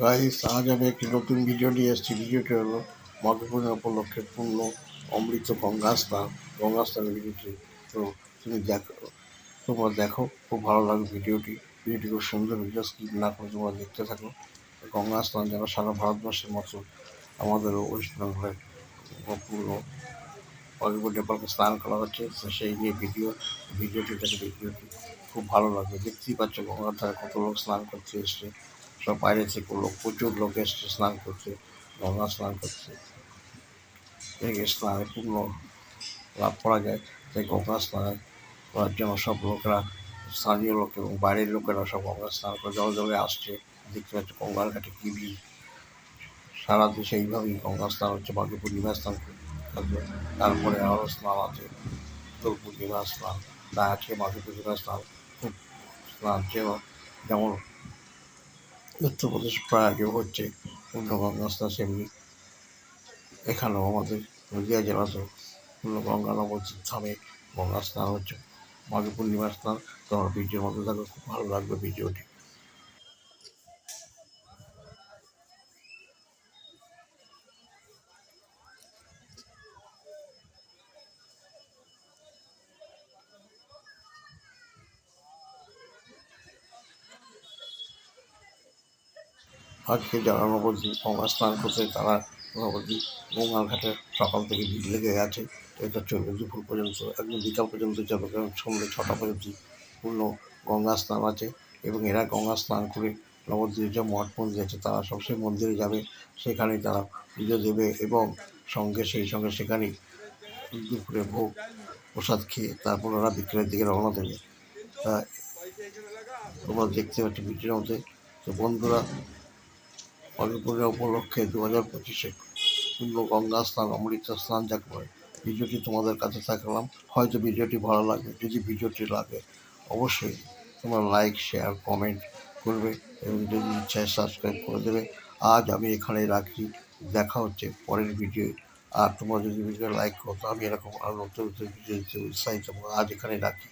Guys আজ আমি একটি নতুন ভিডিও নিয়ে এসেছি। ভিডিওটি হলো মাঘ পূর্ণিমা উপলক্ষে পূর্ণ অমৃত গঙ্গা স্নান গঙ্গা ভিডিওটি তো তুমি দেখো, তোমরা দেখো, খুব ভালো লাগবে ভিডিওটি ভিডিওটি খুব সুন্দর ভিডিও স্কিপ না করে তোমরা দেখতে থাকো। গঙ্গা স্নান যেন সারা ভারতবর্ষের মতো আমাদেরও ওয়েস্ট বেঙ্গলের পূর্ণ অল্প নেপালকে স্নান করা হচ্ছে। সেই নিয়ে ভিডিও ভিডিওটি দেখে ভিডিওটি খুব ভালো লাগবে দেখতেই পাচ্ছ গঙ্গার ধারে কত লোক স্নান করতে এসছে। সব বাইরে থেকে লোক, প্রচুর লোক এসছে, স্নান করছে, গঙ্গা স্নান করছে। এই স্নানে পূর্ণ লাভ করা যায়, তাই গঙ্গা স্নানে করার জন্য সব লোকেরা, স্থানীয় লোক এবং বাইরের লোকেরা সব গঙ্গা স্নান করে জল জলে আসছে। দেখতে পাচ্ছ গঙ্গার ঘাটে কি ভিড়। সারা দেশে এইভাবেই গঙ্গা স্নান হচ্ছে, বাকি পূর্ণিমা স্নান তারপরে আরও স্নান আছে, উত্তর পূর্ণিমা স্নান তা আছে মাঘী পূর্ণিমা স্নান, খুব স্নান যেমন উত্তরপ্রদেশ প্রয়াগে হচ্ছে পূর্ণগঙ্গা স্নান সেমনি এখানেও আমাদের নদীয়া জেলাতেও পূর্ণগঙ্গা ধামে গঙ্গা স্নান হচ্ছে মাঘ পূর্ণিমা স্নান তোমার ভিডিওর মধ্যে থাকবে খুব ভালো লাগবে ভিডিওটি। আজকে যারা নবদ্বীপ গঙ্গা স্নান করছে, তারা নবদ্বীপ গঙ্গার ঘাটে সকাল থেকে ভিড় লেগে গেছে এটা চলবে দুপুর পর্যন্ত, একদম বিকাল পর্যন্ত যাবে কারণ সন্ধ্যে ছটা পর্যন্ত পূর্ণ গঙ্গা স্নান আছে এবং এরা গঙ্গা স্নান করে নবদ্বীপের যে মঠ মন্দির আছে, তারা সবসময় মন্দিরে যাবে। সেখানে তারা পুজো দেবে এবং সঙ্গে সেই সঙ্গে সেখানেই দুপুরে ভোগ প্রসাদ খেয়ে তারপর ওরা বিকেলের দিকে রওনা দেবে। তা তোমরা দেখতে পাচ্ছ ভিডিওর মধ্যে। তো বন্ধুরা অন্নপূর্ণা উপলক্ষে দু হাজার পঁচিশে পূর্ণ গঙ্গা স্নান, অমৃত স্নান যাকে বলে ভিডিওটি তোমাদের কাছে থাকলাম হয়তো ভিডিওটি ভালো লাগবে যদি ভিডিওটি লাগে, অবশ্যই তোমরা লাইক শেয়ার কমেন্ট করবে এবং যদি ইচ্ছায় সাবস্ক্রাইব করে দেবে। আজ আমি এখানে রাখি দেখা হচ্ছে পরের ভিডিও আর তোমরা যদি ভিডিও লাইক করো তো আমি এরকম আরও নতুন নতুন ভিডিও দিতে উৎসাহিত আজ এখানে রাখি